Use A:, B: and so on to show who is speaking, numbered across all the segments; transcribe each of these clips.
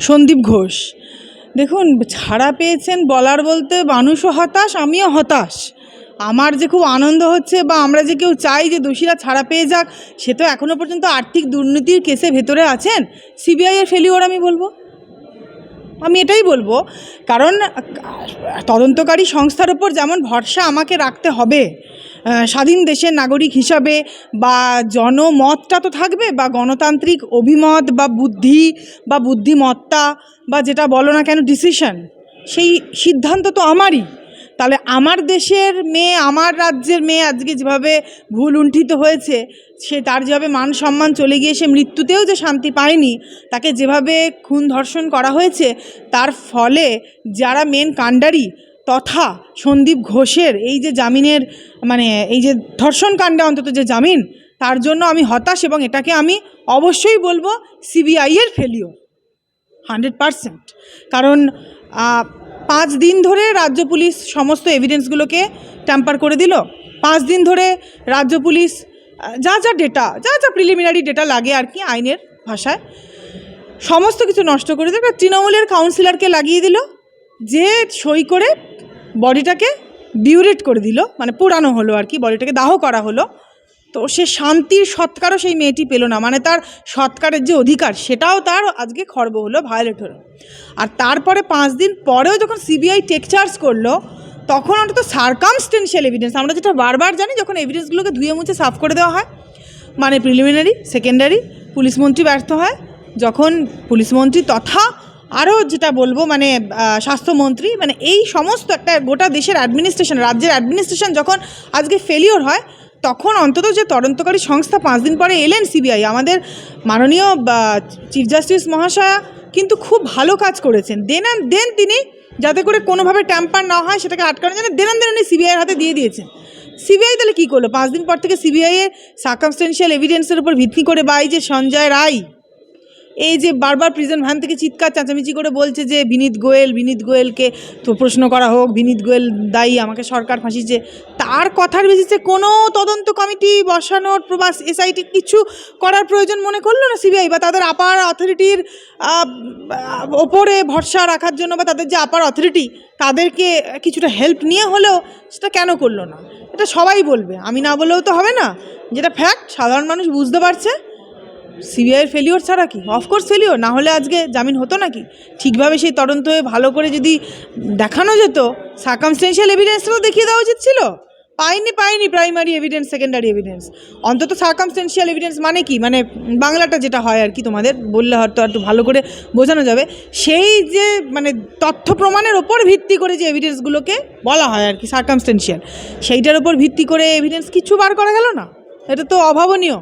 A: সন্দীপ ঘোষ। দেখুন, ছাড়া পেয়েছেন বলার বলতে মানুষও হতাশ, আমিও হতাশ। আমার যে খুব আনন্দ হচ্ছে বা আমরা যে কেউ চাই যে দোষীরা ছাড়া পেয়ে যাক, সে তো এখনও পর্যন্ত আর্থিক দুর্নীতির কেসে ভেতরে আছেন। সিবিআইয়ের ফেলিওর আমি বলব? আমি এটাই বলব। কারণ, তদন্তকারী সংস্থার উপর যেমন ভরসা আমাকে রাখতে হবে স্বাধীন দেশের নাগরিক হিসাবে বা জনমতটা তো থাকবে বা গণতান্ত্রিক অভিমত বা বুদ্ধি বা বুদ্ধিমত্তা বা যেটা বলো না কেন ডিসিশন সেই সিদ্ধান্ত তো আমারই। তাহলে আমার দেশের মেয়ে, আমার রাজ্যের মেয়ে আজকে যেভাবে ভুল উন্ঠিত হয়েছে, সে তার যেভাবে মান সম্মান চলে গিয়ে সে মৃত্যুতেও যে শান্তি পায়নি, তাকে যেভাবে খুন ধর্ষণ করা হয়েছে, তার ফলে যারা মেন কাণ্ডারি তথা সন্দীপ ঘোষের এই যে জামিনের মানে এই যে ধর্ষণ কাণ্ডে অন্তত যে জামিন, তার জন্য আমি হতাশ এবং এটাকে আমি অবশ্যই বলব সিবিআইয়ের ফেলিও হান্ড্রেড পারসেন্ট কারণ পাঁচ দিন ধরে রাজ্য পুলিশ সমস্ত এভিডেন্সগুলোকে ট্যাম্পার করে দিল। পাঁচ দিন ধরে রাজ্য পুলিশ, যা যা ডেটা যা যা প্রিলিমিনারি ডেটা লাগে আর কি আইনের ভাষায়, সমস্ত কিছু নষ্ট করে দিল। তৃণমূলের কাউন্সিলরকে লাগিয়ে দিল, যে সই করে বডিটাকে বিউরেট করে দিল মানে পোড়ানো হলো আর কি, বডিটাকে দাহ করা হলো। তো সে শান্তির সৎকারও সেই মেয়েটি পেল না মানে তার সৎকারের যে অধিকার সেটাও তার আজকে খর্ব হলো ভায়োলেট হলো। আর তারপরে পাঁচ দিন পরেও যখন সিবিআই টেক চার্জ করল, তখন অন্তত সার্কামস্টেন্সিয়াল এভিডেন্স আমরা যেটা বারবার জানি যখন এভিডেন্সগুলোকে ধুয়ে মুছে সাফ করে দেওয়া হয় মানে প্রিলিমিনারি সেকেন্ডারি পুলিশ মন্ত্রী ব্যর্থ হয়, যখন পুলিশ মন্ত্রী তথা আরও যেটা বলব মানে স্বাস্থ্যমন্ত্রী মানে এই সমস্ত একটা গোটা দেশের অ্যাডমিনিস্ট্রেশন রাজ্যের অ্যাডমিনিস্ট্রেশন যখন আজকে ফেলিওর হয়, তখন অন্তত যে তদন্তকারী সংস্থা পাঁচ দিন পরে এলেন সিবিআই আমাদের মাননীয় চিফ জাস্টিস মহাশয়া কিন্তু খুব ভালো কাজ করেছেন। দেন অ্যান্ড দেন তিনি যাতে করে কোনোভাবে ট্যাম্পার না হয়, সেটাকে আটকানোর জন্য দেন অ্যান্ড দেন উনি সিবিআইয়ের হাতে দিয়ে দিয়েছেন। সিবিআই তাহলে কী করল? পাঁচ দিন পর থেকে সিবিআইয়ের সার্কামস্টেন্সিয়াল এভিডেন্সের উপর ভিত্তি করে বা এই যে সঞ্জয় রায় এই যে বারবার প্রিজন ভ্যান থেকে চিৎকার, চেঁচামেচি করে বলছে যে, বিনীত গোয়েল, বিনীত গোয়েলকে তো প্রশ্ন করা হোক, বিনীত গোয়েল দায়ী, আমাকে সরকার ফাঁসিছে তার কথার বেসিসে কোনো তদন্ত কমিটি বসানোর, প্রবাস এসআইটি কিছু করার প্রয়োজন মনে করল না সিবিআই বা তাদের আপার অথরিটির ওপরে ভরসা রাখার জন্য বা তাদের যে আপার অথরিটি তাদেরকে কিছুটা হেল্প নিয়ে হলেও সেটা কেন করল না? এটা সবাই বলবে। আমি না বললেও তো হবে না। যেটা ফ্যাক্ট সাধারণ মানুষ বুঝতে পারছে। সিবিআইয়ের ফেলিওর ছাড়া কি? অফকোর্স ফেলিওর না হলে আজকে জামিন হতো নাকি? ঠিকভাবে সেই তদন্ত হয়ে ভালো করে যদি দেখানো যেত সার্কামস্টেন্সিয়াল এভিডেন্সটাও দেখিয়ে দেওয়া উচিত ছিল। পাইনি পাইনি প্রাইমারি এভিডেন্স সেকেন্ডারি এভিডেন্স অন্তত সার্কামস্টেন্সিয়াল এভিডেন্স মানে কি? মানে বাংলাটা যেটা হয় আর কি তোমাদের, বললে হয়তো একটু ভালো করে বোঝানো যাবে। সেই যে মানে তথ্য প্রমাণের ওপর ভিত্তি করে যে এভিডেন্সগুলোকে বলা হয় আর কি সার্কামস্টেন্সিয়াল সেইটার ওপর ভিত্তি করে এভিডেন্স কিছু বার করা গেল না? এটা তো অভাবনীয়।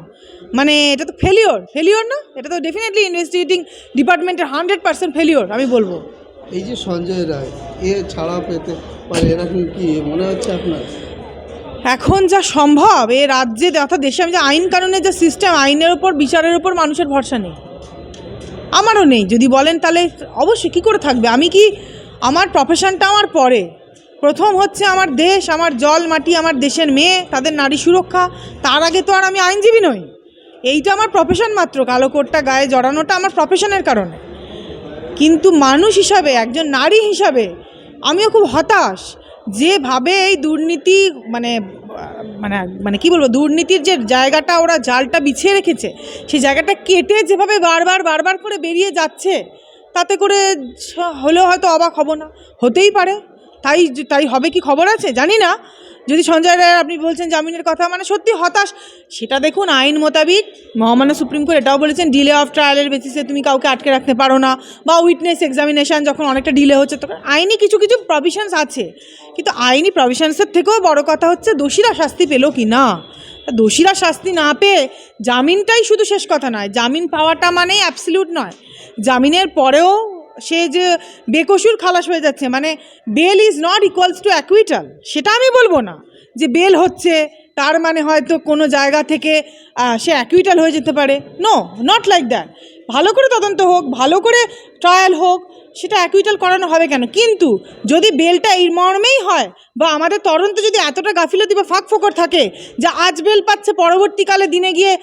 A: মানে এটা তো ফেলিওর ফেলিওর না? এটা তো ডেফিনেটলি ইনভেস্টিগেটিং ডিপার্টমেন্টের হান্ড্রেড পার্সেন্ট ফেলিওর আমি বলব।
B: এই যে সঞ্জয় রায় এ ছাড়া পেতে পারে এরকম কি মনে হচ্ছে আপনার?
A: এখন যা সম্ভব এ রাজ্যে অর্থাৎ দেশে আমি যে আইন কানুনের যে সিস্টেম আইনের ওপর বিচারের ওপর মানুষের ভরসা নেই। আমারও নেই যদি বলেন তাহলে অবশ্যই কী করে থাকবে? আমি কি আমার প্রফেশনটা আমার পরে। প্রথম হচ্ছে আমার দেশ আমার জল মাটি আমার দেশের মেয়ে তাদের নারী সুরক্ষা তার আগে তো আর আমি আইনজীবী নই। এইটা আমার প্রফেশন মাত্র, কালো কোটটা গায়ে জড়ানোটা আমার প্রফেশনের কারণে। কিন্তু মানুষ হিসাবে, একজন নারী হিসাবে, আমিও খুব হতাশ যেভাবে এই দুর্নীতি মানে মানে মানে কি বলব, দুর্নীতির যে জায়গাটা ওরা জালটা বিছিয়ে রেখেছে, সেই জায়গাটা কেটে যেভাবে বারবার বারবার করে বেরিয়ে যাচ্ছে, তাতে করে হলেও হয়তো অবাক হব না। হতেই পারে। তাই তাই হবে কি খবর আছে? জানি না। যদি সঞ্জয় রায় আপনি বলছেন জামিনের কথা মানে সত্যি হতাশ, সেটা দেখুন আইন মোতাবিক মহামান্য সুপ্রিম কোর্ট এটাও বলেছেন ডিলে অফ ট্রায়ালের বেসিসে তুমি কাউকে আটকে রাখতে পারো না, বা উইটনেস এক্সামিনেশন যখন অনেকটা ডিলে হচ্ছে, তখন আইনি কিছু কিছু প্রভিশনস আছে, কিন্তু আইনি প্রভিশনসের থেকেও বড় কথা হচ্ছে দোষীরা শাস্তি পেল কি না? দোষীরা শাস্তি না পেয়ে জামিনটাই শুধু শেষ কথা নয়, জামিন পাওয়াটা মানেই অ্যাবসলিউট নয়, জামিনের পরেও সে যে বেকসুর খালাস হয়ে যাচ্ছে মানে bail is not equals to acquittal সেটা আমি বলব না। যে বেল হচ্ছে, তার মানে হয়তো কোনো জায়গা থেকে সে অ্যাকুইটাল হয়ে যেতে পারে। নো নট লাইক দ্যাট ভালো করে তদন্ত হোক, ভালো করে ট্রায়াল হোক, সেটা অ্যাকুইটাল করানো হবে কেন? কিন্তু যদি বেলটা এই মর্মেই হয়, বা আমাদের তদন্ত যদি এতটা গাফিলতি বা ফাঁক ফোকর থাকে, যে আজ বেল পাচ্ছে, পরবর্তীকালে দিনে গিয়ে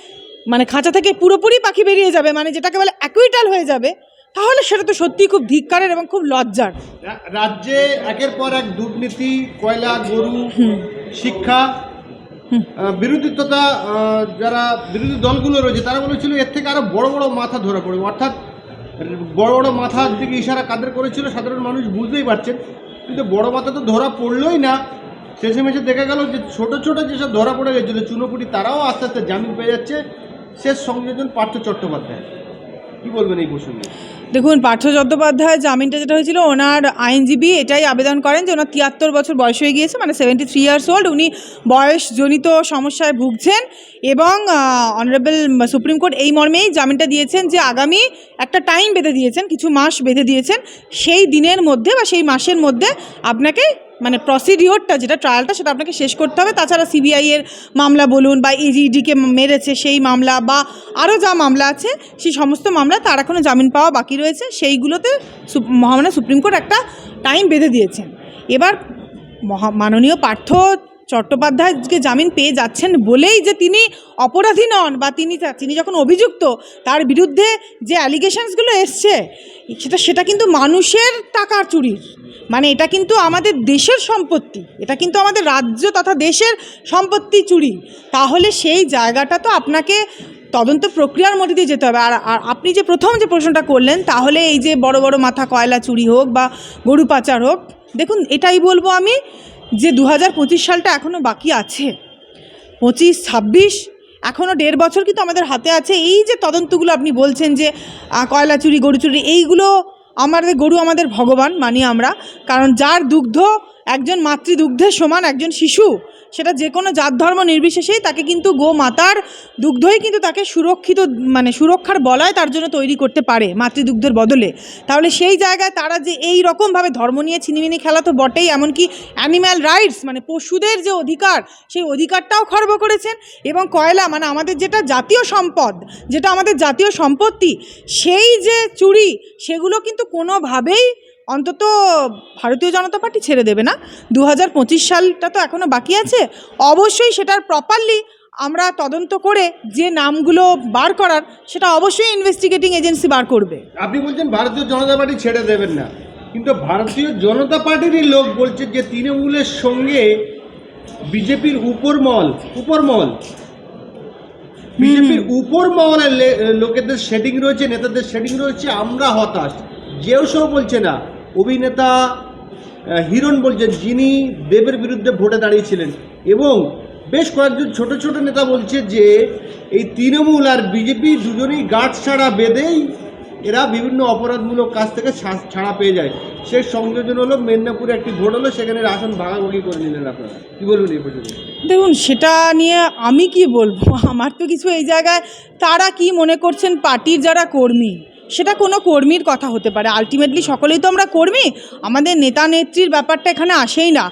A: মানে খাঁচা থেকে পুরোপুরি পাখি বেরিয়ে যাবে মানে যেটাকে বলে অ্যাকুইটাল হয়ে যাবে তাহলে সেটা তো সত্যিই খুব ধিক্কারের এবং খুব লজ্জার।
C: রাজ্যে একের পর এক দুর্নীতি কয়লা গরু শিক্ষা বিরোধিতা যারা বিরোধী দলগুলো রয়েছে তারা বলেছিল এর থেকে আরও বড় বড় মাথা ধরা পড়বে। অর্থাৎ বড় বড় মাথার দিকে ইশারা কাদের করেছিল সাধারণ মানুষ বুঝতেই পারছেন। কিন্তু বড় মাথা তো ধরা পড়লোই না। শেষে মেশে দেখা গেল যে ছোট ছোট যেসব ধরা পড়ে গেছিল চুনোপুটি তারাও আস্তে আস্তে জামিন পেয়ে যাচ্ছে। শেষ সংযোজন পার্থ চট্টোপাধ্যায়।
A: দেখুন, পার্থ চট্টোপাধ্যায় জামিনটা যেটা হয়েছিল, ওনার আইনজীবী এটাই আবেদন করেন যে ওনার তিয়াত্তর বছর বয়স হয়ে গিয়েছে মানে সেভেন্টি থ্রি ইয়ার্স ওল্ড উনি বয়সজনিত সমস্যায় ভুগছেন এবং অনারেবল সুপ্রিম কোর্ট এই মর্মেই জামিনটা দিয়েছেন যে আগামী একটা টাইম বেঁধে দিয়েছেন, কিছু মাস বেঁধে দিয়েছেন, সেই দিনের মধ্যে বা সেই মাসের মধ্যে আপনাকে মানে প্রসিডিওরটা যেটা ট্রায়ালটা সেটা আপনাকে শেষ করতে হবে। তাছাড়া সিবিআই এর মামলা বলুন বা ইডিকে মেরেছে সেই মামলা বা আরও যা মামলা আছে, সেই সমস্ত মামলা তার এখনও জামিন পাওয়া বাকি রয়েছে। সেইগুলোতে মহামান্য সুপ্রিম কোর্ট একটা টাইম বেঁধে দিয়েছেন। এবার মহা, মাননীয় পার্থ চট্টোপাধ্যায়কে জামিন পেয়ে যাচ্ছেন বলেই যে তিনি অপরাধী নন বা তিনি তিনি যখন অভিযুক্ত, তার বিরুদ্ধে যে অ্যালিগেশনসগুলো এসছে, সেটা সেটা কিন্তু মানুষের টাকার চুরির। মানে এটা কিন্তু আমাদের দেশের সম্পত্তি। এটা কিন্তু আমাদের রাজ্য তথা দেশের সম্পত্তি চুরি। তাহলে সেই জায়গাটা তো আপনাকে তদন্ত প্রক্রিয়ার মধ্যে দিয়ে যেতে হবে। আর আর আপনি যে প্রথম যে প্রশ্নটা করলেন, তাহলে এই যে বড় বড় মাথা কয়লা চুরি হোক বা গরু পাচার হোক, দেখুন, এটাই বলব আমি যে দু হাজার পঁচিশ সালটা এখনও বাকি আছে। পঁচিশ, ছাব্বিশ এখনও দেড় বছর কিন্তু আমাদের হাতে আছে। এই যে তদন্তগুলো আপনি বলছেন যে কয়লা চুরি, গরু চুরি, এইগুলো আমাদের গরু আমাদের ভগবান, মানি আমরা। কারণ যার দুগ্ধ, একজন মাতৃদুগ্ধের সমান একজন শিশু সেটা যে কোনো জাত ধর্ম নির্বিশেষেই তাকে কিন্তু গো মাতার দুগ্ধই কিন্তু তাকে সুরক্ষিত মানে সুরক্ষার বলয় তার জন্য তৈরি করতে পারে মাতৃদুগ্ধের বদলে। তাহলে সেই জায়গায় তারা যে এই রকমভাবে ধর্ম নিয়ে ছিনিমিনি খেলা তো বটেই, এমনকি অ্যানিম্যাল রাইটস মানে পশুদের যে অধিকার, সেই অধিকারটাও খর্ব করেছেন। এবং কয়লা মানে আমাদের যেটা জাতীয় সম্পদ, যেটা আমাদের জাতীয় সম্পত্তি, সেই যে চুরি, সেগুলো কিন্তু কোনোভাবেই অন্তত ভারতীয় জনতা পার্টি ছেড়ে দেবে না। দু হাজার পঁচিশ সালটা তো এখনও বাকি আছে। অবশ্যই সেটার প্রপারলি আমরা তদন্ত করে যে নামগুলো বার করার সেটা অবশ্যই ইনভেস্টিগেটিং এজেন্সি বার করবে।
C: আপনি বলছেন ভারতীয় জনতা পার্টি ছেড়ে দেবেন না। কিন্তু ভারতীয় জনতা পার্টিরই লোক বলছে যে তৃণমূলের সঙ্গে বিজেপির উপরমহল উপরমহল বিজেপির উপর মহলের লোকেদের শেডিং রয়েছে নেতাদের শেডিং রয়েছে আমরা হতাশ। যেও সব বলছে না। অভিনেতা হিরণ বলছেন যিনি দেবের বিরুদ্ধে ভোটে দাঁড়িয়েছিলেন। এবং বেশ কয়েকজন ছোট ছোট নেতা বলছে যে, এই তৃণমূল আর বিজেপি দুজনেই গাঁট ছাড়া বেঁধেই এরা বিভিন্ন অপরাধমূলক কাজ থেকে ছাড়া পেয়ে যায়। সেই সংযোজন হলো, মেদিনীপুরে একটি ভোট হলো, সেখানে আসন ভাগাভাগি করে নিলেন আপনারা। কি বলবেন এই পর্যন্ত?
A: দেখুন, সেটা নিয়ে আমি কি বলব? আমার তো কিছু এই জায়গায়, তারা কি মনে করছেন, পার্টির যারা কর্মী সেটা কোনো কর্মীর কথা হতে পারে। আলটিমেটলি সকলেই তো আমরা কর্মী। আমাদের নেতা নেত্রীর ব্যাপারটা এখানে আসেই না।